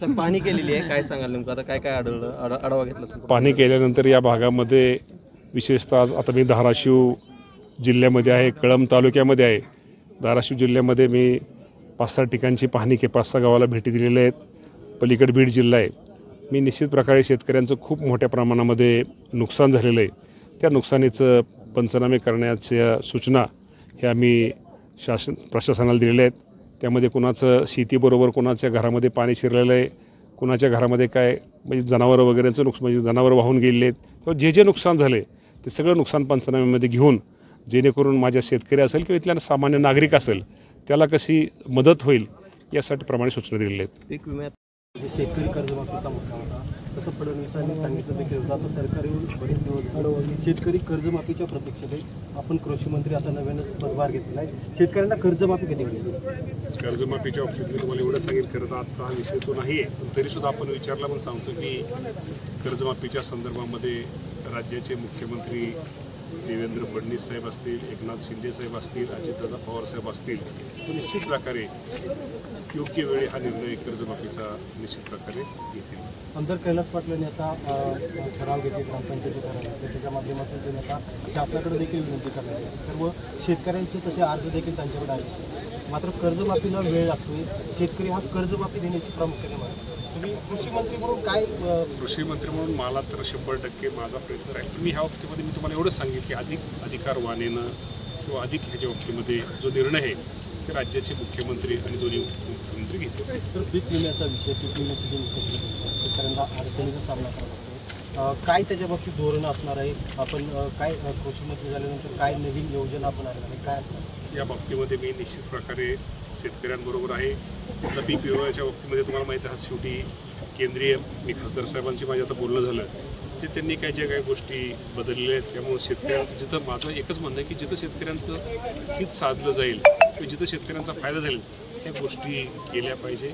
Sir पाहणी केलेली आहे. काय सांगाल नेमकं? आता काय काय आढळलं आढावा घेतला सर पाहणी केल्यानंतर या भागामध्ये विशेषतः आज आता मी धाराशिव जिल्ह्यामध्ये आहे कळंब तालुक्यामध्ये आहे. धाराशिव जिल्ह्यामध्ये मी पाच सहा ठिकाणची पाहणी के पाच सहा गावाला भेटी दिलेल्या आहेत. पलीकडे बीड जिल्हा आहे. मी निश्चित प्रकारे शेतकऱ्यांचं खूप मोठ्या प्रमाणामध्ये नुकसान झालेलं आहे. त्या नुकसानीचं पंचनामे करण्याच्या सूचना ह्या मी शासन प्रशासनाला दिलेल्या आहेत. त्यामध्ये कुणाचं शेतीबरोबर कुणाच्या घरामध्ये पाणी शिरलेलं आहे कुणाच्या घरामध्ये काय म्हणजे जनावरं वगैरेचं नुकसान म्हणजे जनावरं वाहून गेलेले आहेत तेव्हा जे जे नुकसान झाले ते सगळं नुकसान पंचनाम्यामध्ये घेऊन जेणेकरून माझ्या शेतकरी असेल किंवा इथल्या सामान्य नागरिक असेल त्याला कशी मदत होईल यासाठी प्रमाणे सूचना दिलेल्या आहेत. जे शेतकरी कर्जमाफीचा मुद्दा होता तसं फडणवीसांनी सांगितलं देखील होतं आता सरकार येऊन बरेच दिवस शेतकरी कर्जमाफीच्या प्रतीक्षेत आपण कृषी मंत्री आता नव्यानं पदभार घेतलेला आहे शेतकऱ्यांना कर्जमाफी कधी मिळेल? कर्जमाफीच्या बाबतीत मी तुम्हाला एवढं सांगितलं खरं तर आजचा हा विषय तो नाही आहे पण तरीसुद्धा आपण विचारला पण सांगतो की कर्जमाफीच्या संदर्भामध्ये राज्याचे मुख्यमंत्री देवेंद्र फडणवीस साहेब असतील एकनाथ शिंदे साहेब असतील अजितदादा पवार साहेब असतील तो निश्चित प्रकारे योग्य वेळी हा निर्णय कर्जमाफीचा निश्चित प्रकारे घेतील. आमदार कैलास पाटलांनी आता ठराव घेतले ग्रामपंचायती ठराव त्याच्या माध्यमातून त्यांनी आता शासनाकडे देखील विनंती करण्यात आली सर्व शेतकऱ्यांचे तसे अर्ज देखील त्यांच्याकडे आले मात्र कर्जमाफीला वेळ लागतोय. शेतकरी हा कर्जमाफी देण्याची प्रामुख्याने मागणी तुम्ही कृषी मंत्री म्हणून काय कृषी मंत्री म्हणून मला तर शंभर टक्के माझा प्रयत्न राहील. पण मी ह्या बाबतीमध्ये मी तुम्हाला एवढंच सांगेन की अधिक अधिकारवाणीनं किंवा अधिक ह्याच्या बाबतीमध्ये जो निर्णय आहे ते राज्याचे मुख्यमंत्री आणि दोन्ही मुख्यमंत्री घेतील. तर पीक विम्याचा विषय पीक विम्याची शेतकऱ्यांना अडचणीचा सामना करावा लागतो. काय त्याच्या बाबतीत धोरण असणार आहे? आपण काय कृषी मंत्री झाल्यानंतर काय नवीन योजना आपण आणणार आहे? काय असणार? या बाबतीमध्ये मी निश्चित प्रकारे शेतकऱ्यांबरोबर आहे. आता पीक विम्याच्या बाबतीमध्ये तुम्हाला माहिती आहे शेवटी केंद्रीय मी खासदार साहेबांशी माझ्या आता बोलणं झालं. ते त्यांनी काय ज्या काही गोष्टी बदललेल्या आहेत त्यामुळे शेतकऱ्यांचं जिथं माझं एकच म्हणणं आहे की जिथं शेतकऱ्यांचं हित साधलं जाईल किंवा जिथं शेतकऱ्यांचा फायदा जाईल त्या गोष्टी केल्या पाहिजे.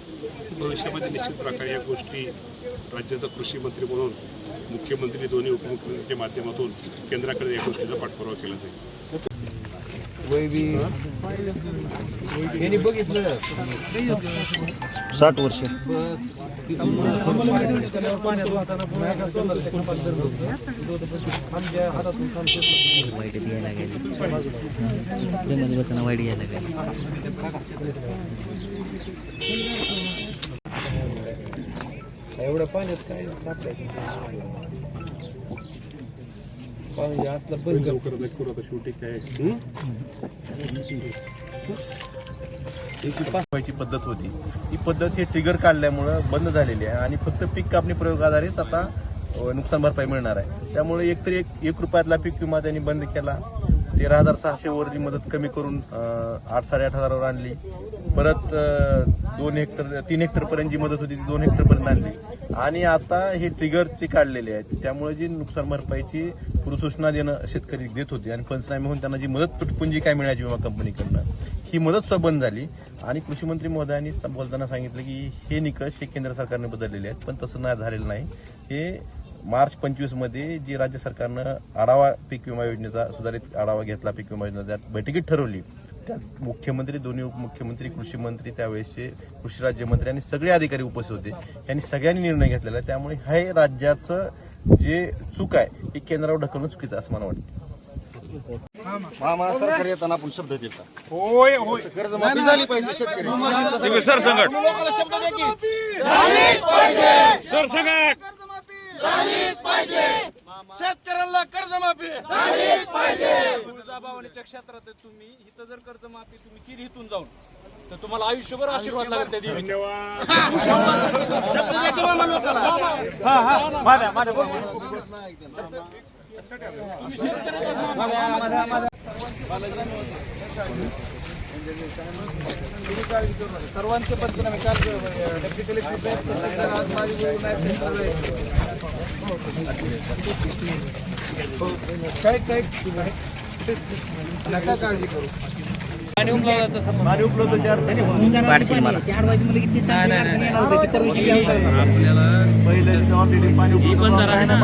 भविष्यामध्ये निश्चित प्रकारे या गोष्टी राज्याचा कृषी मंत्री म्हणून मुख्यमंत्री दोन्ही उपमुख्यमंत्र्यांच्या माध्यमातून केंद्राकडे या गोष्टीचा पाठपुरावा केला जाईल. साठ वर्ष वाईट यायला गेली मध्ये बसताना वाईट यायला गेली एवढ्या पाण्यात काय सापडायचं पाणी असलं बंद लवकर करू आता शेवटी काय? व्हायची पद्धत होती. ही पद्धत हे ट्रिगर काढल्यामुळं बंद झालेली आहे आणि फक्त पीक कापणी प्रयोगाद्वारेच आता अ, नुकसान भरपाई मिळणार आहे. त्यामुळे एकतरी एक एक रुपयातला पीक विमा त्यांनी बंद केला. तेरा हजार सहाशे वरची मदत कमी करून आठ साडेआठ हजारावर आणली. परत दोन हेक्टर तीन हेक्टर पर्यंत जी मदत होती ती दोन हेक्टर पर्यंत आणली. आणि आता हे ट्रिगरचे काढलेले आहेत. त्यामुळे जी नुकसान भरपाईची पूर्वसूचना देणं शेतकरी देत होते आणि पंचनामे होऊन त्यांना जी मदत तुटपुंजी काय मिळायची विमा कंपनीकडनं ही मदत सुद्धा बंद झाली. आणि कृषी मंत्री महोदयांनी बोलताना सांगितलं की हे निकष हे केंद्र सरकारने बदललेले आहेत पण तसं नाही झालेलं नाही. हे मार्च पंचवीसमध्ये जी राज्य सरकारनं आढावा पीक विमा योजनेचा सुधारित आढावा घेतला पीक विमा योजना त्यात बैठकीत ठरवली. मुख्यमंत्री दोन्ही उपमुख्यमंत्री कृषी मंत्री त्यावेळेसचे कृषी राज्यमंत्री आणि सगळे अधिकारी उपस्थित होते. यांनी सगळ्यांनी निर्णय घेतलेला आहे. त्यामुळे हे राज्याचं जे चूक आहे हे केंद्रावर ढकलणं चुकीचं असं मला वाटतं. मामा सरकार येताना आपण शब्द होय होय. कर्जमाफी झाली पाहिजे शेतकरी. लोकांना शब्द द्या की. झालीच पाहिजे. शेतकऱ्यांना कर्जमाफी. तुळजाभवानीच्या क्षेत्रात आहे तुम्ही इथं जर कर्जमाफी तुम्ही केली इथून जाऊन तर तुम्हाला आयुष्यभर आशीर्वाद लागेल त्या देवीचे. शब्द मामा लोकांना सर्वांचे पंचनामे काल डेप्युटी कलेक्टर साहेब तहसीलदार आज माझे गुरु नायब साहेब काय काय नका काळजी करू पाणी आपल्याला पहिले उपलब्ध आहे. ना.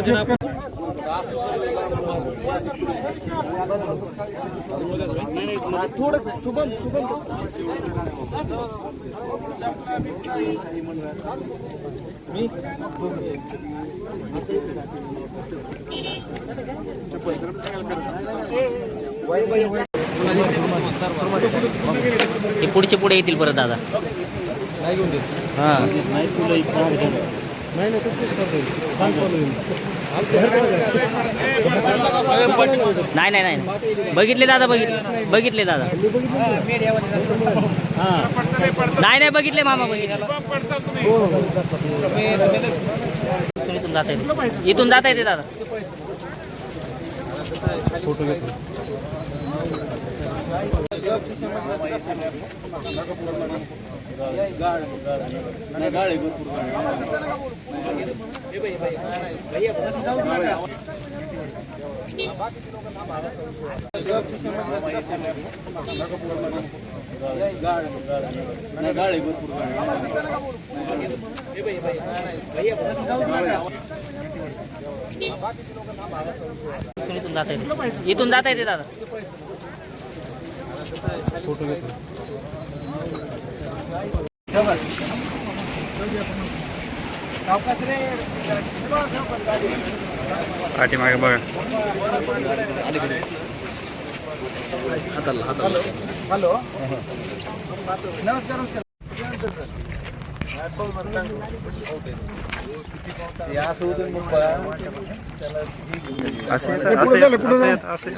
बंधाऱ्याची थोडस शुभम शुभम ते पुढचे पुढे येतील परत दादा हां नाही नाही नाही नाही नाही नाही. बघितले दादा बघितले. बघितले दादा. नाही नाही बघितले मामा बघितले. इथून जाता येते. इथून फोटो येते दादा. इथून जाता येते इथून जाता येते दादा. पाठीमागे बघा. हॅलो. नमस्कार नमस्कार होतं त्याला असे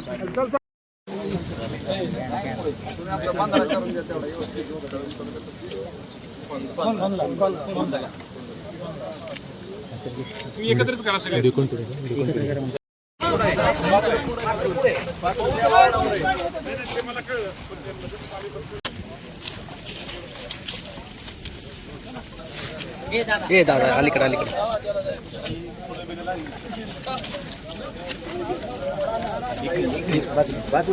तुम्ही एकत्रच करा सगळे ए दादा अलीकडे अलीकडे. बाजू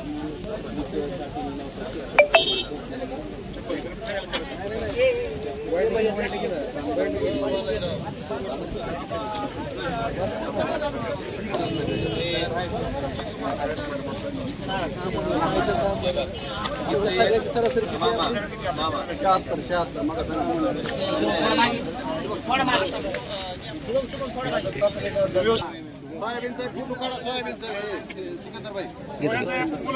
शहात्तर शहात्तर मग सांग सोयाबीनचा फोटो काढा सोयाबीनचा सिकंदर भाई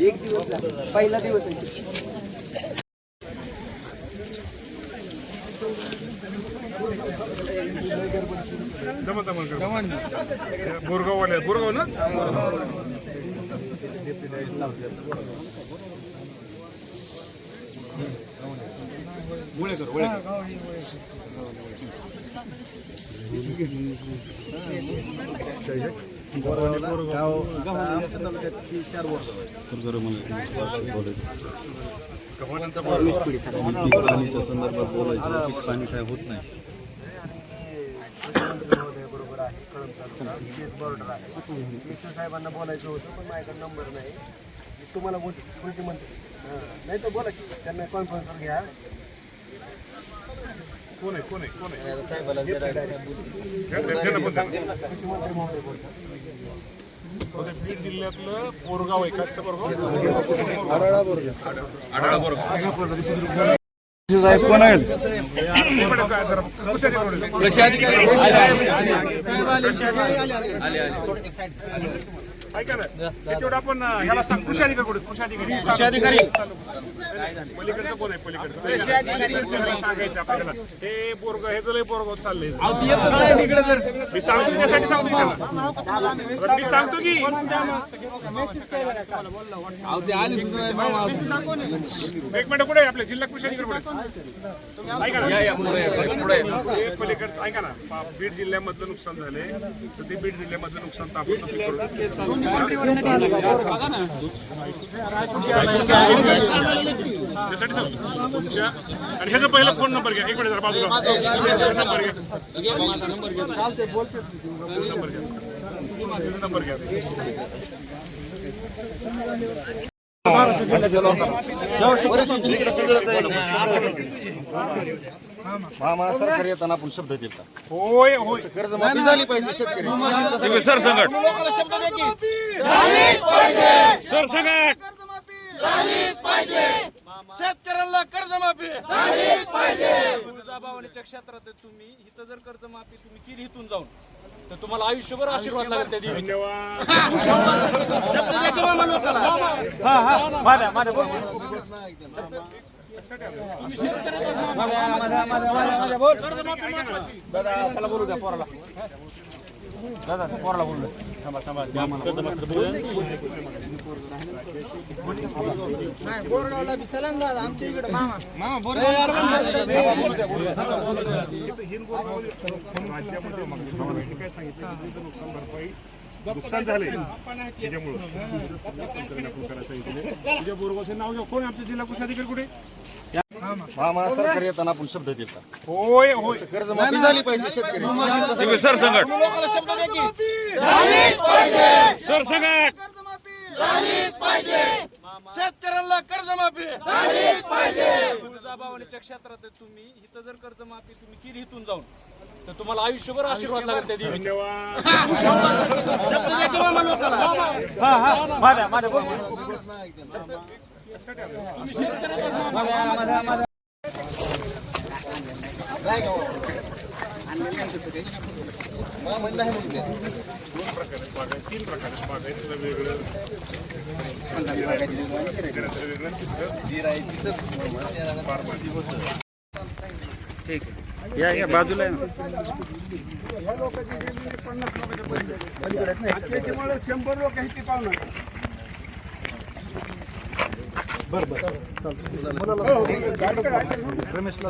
एक दिवस. पहिला दिवस बोरगाववाले बोरगाव ना संदर्भात बोलायचं. पाणी काय होत नाही बरोबर आहे कळम बॉर्डर आहे साहेबांना बोलायचं होतं पण माझ्याकडे नंबर नाही. मी तुम्हाला बोल कृषी मंत्री हां नाही तर बोला की त्यांना कॉन्फरन्सवर घ्या. कोण आहे कोण आहे कोण साहेबाला. कृषी मंत्री महोदय बोलतात. बीड जिल्ह्यातलं बोरगाव आहे बोरगाव साहेब कोण आहेत? कृषी अधिकारी बोलले. ऐका ना तेवढं आपण ह्याला सांग कृषी अधिकारी कृषी अधिकारी. कृषी अधिकारी. पलीकडचं कोण आहे? पलीकडचं. सांगायचं आपल्याला. हे पोरग हे जर पोरग चाललंय. मी सांगतो त्यासाठी सांगतो त्याला पण मी सांगतो की एक मिनिट कुठे आहे आपल्या जिल्हा कृषी अधिकारी कुठे आहे? ऐका ना. पलीकडचं ऐका ना. बीड जिल्ह्यामधलं नुकसान झाले तर ते बीड जिल्ह्यामधलं नुकसान करू. त्यासाठी सांगतो तुमच्या आणि ह्याचा पहिला फोन नंबर घ्या. एक मिनिट जरा बाजूला. नंबर घ्या. नंबर घ्या. नंबर घ्या मामा सरकार येताना आपण शब्द दिला होय होय. कर्जमाफी झाली पाहिजे शेतकरी. सरसंगट लोकांना शब्द द्या की. सरसंगट शेतकऱ्यांना कर्जमाफी. तुळजाभवानीच्या क्षेत्रात तुम्ही इथं जर कर्जमाफी तुम्ही केली इथून जाऊन तर तुम्हाला आयुष्यभर आशीर्वाद लागेल त्या देवी धन्यवाद शब्द मामा. लोकांना राज्यामध्ये मुख्यमंत्र्यांनी काय सांगितलं की तुमचं नुकसान भरपाई नुकसान झाले त्याच्यामुळं सांगितले नाव घ्या. कोण आहे आमचे जिल्हा कृषी अधिकारी कुठे? मामा सरकार येताना आपण शब्द दिला होय होय. कर्जमाफी झाली पाहिजे शेतकरी. सरसंगट लोकांना शब्द द्या की. सरसंगट शेतकऱ्यांना कर्जमाफी तुळजाभवानीच्या क्षेत्रात आहे तुम्ही. इथं जर कर्जमाफी तुम्ही केली इथून जाऊन तर तुम्हाला आयुष्यभर आशीर्वाद लागेल त्या देवी धन्यवाद. शब्द द्या की मामा लोकांना. तीन प्रकार आहेत. बागायतीचं वेगळं शेतकऱ्याचं वेगळं आणि तिसरं फार्मर. ठीक आहे या या बाजूला आहे ना शंभर लोक आहेत ते रमेशला